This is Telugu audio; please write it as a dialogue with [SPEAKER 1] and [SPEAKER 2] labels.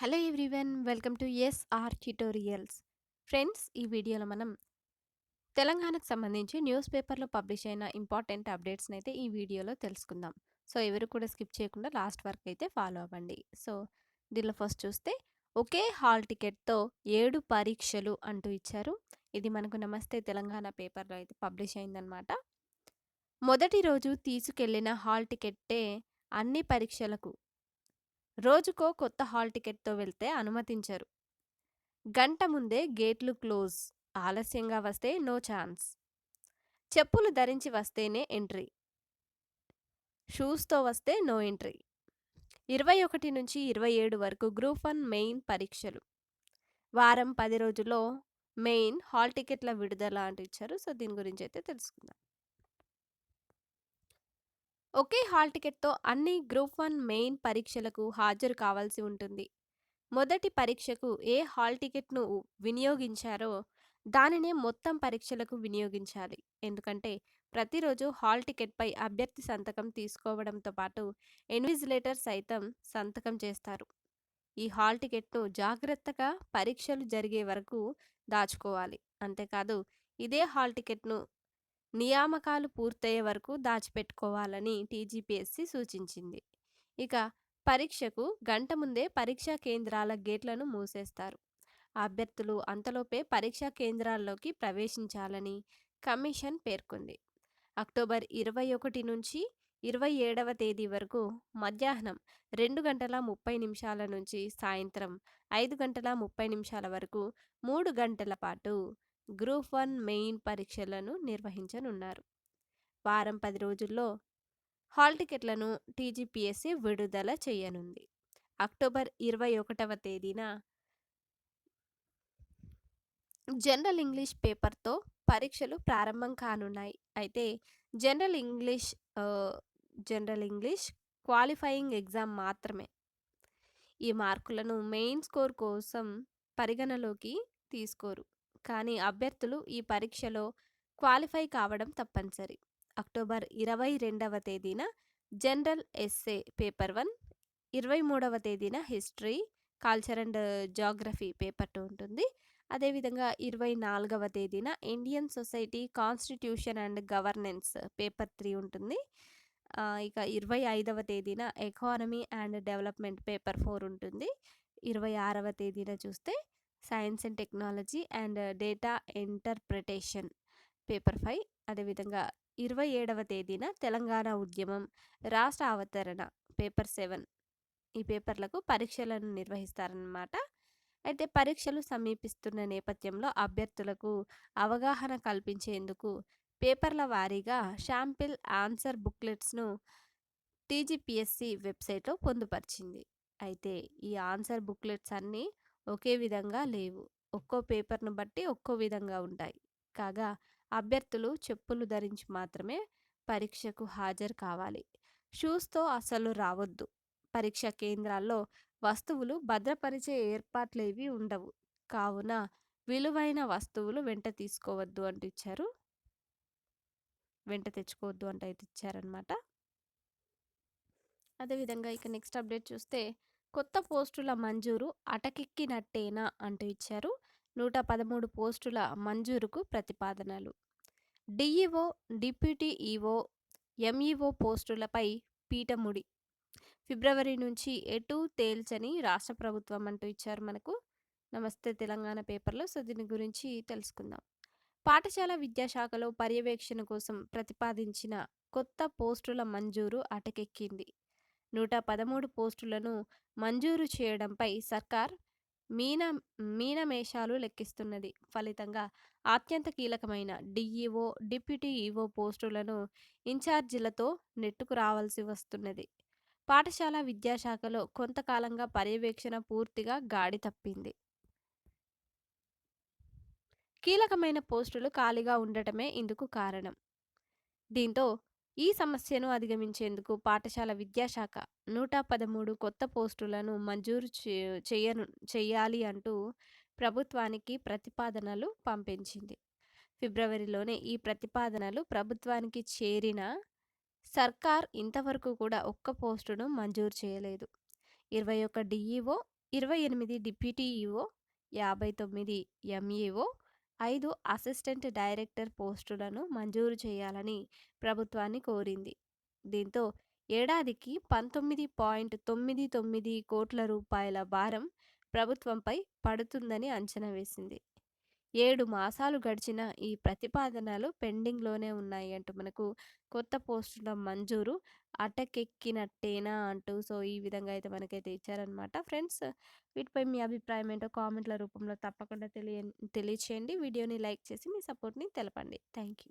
[SPEAKER 1] Hello everyone welcome to S R tutorials. Friends ఈ వీడియోలో మనం తెలంగాణకు సంబంధించి న్యూస్ పేపర్లో పబ్లిష్ అయిన ఇంపార్టెంట్ అప్డేట్స్ని అయితే ఈ వీడియోలో తెలుసుకుందాం. సో ఎవరు కూడా స్కిప్ చేయకుండా లాస్ట్ వరకు అయితే ఫాలో అవ్వండి. సో దీనిలో ఫస్ట్ చూస్తే ఒకే హాల్ టికెట్తో ఏడు పరీక్షలు అంటూ ఇచ్చారు. ఇది మనకు నమస్తే తెలంగాణ పేపర్లో అయితే పబ్లిష్ అయిందనమాట మొదటి రోజు తీసుకెళ్ళిన హాల్ టికెట్టే అన్ని పరీక్షలకు రోజుకో కొత్త హాల్ టికెట్తో వెళ్తే అనుమతించరు. గంట ముందే గేట్లు క్లోజ్ ఆలస్యంగా వస్తే నో ఛాన్స్. చెప్పులు ధరించి వస్తేనే ఎంట్రీ. షూస్తో వస్తే నో ఎంట్రీ. ఇరవై ఒకటి నుంచి ఇరవై ఏడు వరకు గ్రూప్ వన్ మెయిన్ పరీక్షలు. వారం పది రోజుల్లో మెయిన్ హాల్ టికెట్ల విడుదల అంటూ ఇచ్చారు సో దీని గురించి అయితే తెలుసుకుందాం. ఒకే హాల్ టికెట్తో అన్ని గ్రూప్ వన్ మెయిన్ పరీక్షలకు హాజరు కావాల్సి ఉంటుంది. మొదటి పరీక్షకు ఏ హాల్ టికెట్ను వినియోగించారో దానినే మొత్తం పరీక్షలకు వినియోగించాలి. ఎందుకంటే ప్రతిరోజు హాల్ టికెట్పై అభ్యర్థి సంతకం తీసుకోవడంతో పాటు ఇన్విజిలేటర్ సైతం సంతకం చేస్తారు. ఈ హాల్ టికెట్ను జాగ్రత్తగా పరీక్షలు జరిగే వరకు దాచుకోవాలి. అంతేకాదు ఇదే హాల్ టికెట్ను నియామకాలు పూర్తయ్యే వరకు దాచిపెట్టుకోవాలని టీజీపీఎస్సీ సూచించింది. ఇక పరీక్షకు గంట ముందే పరీక్షా కేంద్రాల గేట్లను మూసేస్తారు. అభ్యర్థులు అంతలోపే పరీక్షా కేంద్రాల్లోకి ప్రవేశించాలని కమిషన్ పేర్కొంది. అక్టోబర్ ఇరవై ఒకటి నుంచి ఇరవై ఏడవ తేదీ వరకు మధ్యాహ్నం రెండు గంటల ముప్పై నిమిషాల నుంచి సాయంత్రం ఐదు గంటల ముప్పై నిమిషాల వరకు మూడు గంటల పాటు గ్రూప్ వన్ మెయిన్ పరీక్షలను నిర్వహించనున్నారు. వారం పది రోజుల్లో హాల్ టికెట్లను టీజీపీఎస్సీ విడుదల చేయనుంది. అక్టోబర్ ఇరవై ఒకటవ తేదీన జనరల్ ఇంగ్లీష్ పేపర్తో పరీక్షలు ప్రారంభం కానున్నాయి. అయితే general English general English qualifying exam మాత్రమే. ఈ మార్కులను మెయిన్ స్కోర్ కోసం పరిగణలోకి తీసుకోరు. కానీ అభ్యర్థులు ఈ పరీక్షలో క్వాలిఫై కావడం తప్పనిసరి. అక్టోబర్ ఇరవై రెండవ తేదీన జనరల్ ఎస్ఏ పేపర్ వన్ ఇరవై మూడవ తేదీన history culture and geography paper two ఉంటుంది. అదేవిధంగా ఇరవై నాలుగవ తేదీన Indian society constitution and governance paper three ఉంటుంది. ఇక ఇరవై ఐదవ తేదీన economy and development paper four ఉంటుంది. ఇరవై ఆరవ తేదీన చూస్తే science and technology and data interpretation paper five. అదేవిధంగా ఇరవై ఏడవ తేదీన తెలంగాణ ఉద్యమం రాష్ట్ర అవతరణ పేపర్ సెవెన్. ఈ పేపర్లకు పరీక్షలను నిర్వహిస్తారన్నమాట. అయితే పరీక్షలు సమీపిస్తున్న నేపథ్యంలో అభ్యర్థులకు అవగాహన కల్పించేందుకు పేపర్ల వారీగా షాంపిల్ ఆన్సర్ బుక్లెట్స్ను టీజీపీఎస్సి వెబ్సైట్లో పొందుపరిచింది. అయితే ఈ ఆన్సర్ బుక్లెట్స్ అన్నీ ఒకే విధంగా లేవు. ఒక్కో పేపర్ను బట్టి ఒక్కో విధంగా ఉంటాయి. కాగా అభ్యర్థులు చెప్పులు ధరించి మాత్రమే పరీక్షకు హాజరు కావాలి. షూస్తో అసలు రావద్దు. పరీక్ష కేంద్రాల్లో వస్తువులు భద్రపరిచే ఏర్పాట్లేవి ఉండవు. కావున విలువైన వస్తువులు వెంట తీసుకోవద్దు అంటూ ఇచ్చారు. వెంట తెచ్చుకోవద్దు అంటూ అయితే ఇచ్చారనమాట అదేవిధంగా ఇక నెక్స్ట్ అప్డేట్ చూస్తే కొత్త పోస్టుల మంజూరు అటకెక్కినట్టేనా అంటూ ఇచ్చారు. నూట పదమూడు పోస్టుల మంజూరుకు ప్రతిపాదనలు. డిఈఓ డిప్యూటీ ఈఓ ఎంఈఓ పోస్టులపై పీఠముడి. ఫిబ్రవరి నుంచి ఎటు తేల్చని రాష్ట్ర ప్రభుత్వం అంటూ ఇచ్చారు మనకు. నమస్తే తెలంగాణ పేపర్లో సో దీని గురించి తెలుసుకుందాం. పాఠశాల విద్యాశాఖలో పర్యవేక్షణ కోసం ప్రతిపాదించిన కొత్త పోస్టుల మంజూరు అటకెక్కింది. నూట పదమూడు పోస్టులను మంజూరు చేయడంపై సర్కార్ మీన మీనమేషాలు లెక్కిస్తున్నది. ఫలితంగా అత్యంత కీలకమైన డిఈఓ డిప్యూటీ ఈఓ పోస్టులను ఇన్ఛార్జీలతో నెట్టుకు రావాల్సి వస్తున్నది. పాఠశాల విద్యాశాఖలో కొంతకాలంగా పర్యవేక్షణ పూర్తిగా గాడి తప్పింది. కీలకమైన పోస్టులు ఖాళీగా ఉండటమే ఇందుకు కారణం. దీంతో ఈ సమస్యను అధిగమించేందుకు పాఠశాల విద్యాశాఖ నూట పదమూడు కొత్త పోస్టులను మంజూరు చేయను చేయాలి అంటూ ప్రభుత్వానికి ప్రతిపాదనలు పంపించింది. ఫిబ్రవరిలోనే ఈ ప్రతిపాదనలు ప్రభుత్వానికి చేరిన సర్కార్ ఇంతవరకు కూడా ఒక్క పోస్టును మంజూరు చేయలేదు. ఇరవై ఒక డిఈఓ 28 డిప్యూటీ ఈఓ, 59 ఎంఈఓ, ఐదు అసిస్టెంట్ డైరెక్టర్ పోస్టులను మంజూరు చేయాలని ప్రభుత్వాన్ని కోరింది. దీంతో ఏడాదికి 19.99 కోట్ల రూపాయల భారం ప్రభుత్వంపై పడుతుందని అంచనా వేసింది. ఏడు మాసాలు గడిచిన ఈ ప్రతిపాదనలు పెండింగ్‌లోనే ఉన్నాయి అంటూ మనకు కొత్త పోస్టుల మంజూరు అటకెక్కినట్టేనా అంటూ సో, ఈ విధంగా అయితే మనకైతే ఇచ్చారనమాట. ఫ్రెండ్స్ వీటిపై మీ అభిప్రాయం ఏంటో కామెంట్‌ల రూపంలో తప్పకుండా తెలియ తెలియచేయండి. వీడియోని లైక్ చేసి మీ సపోర్ట్‌ని తెలపండి. Thank you.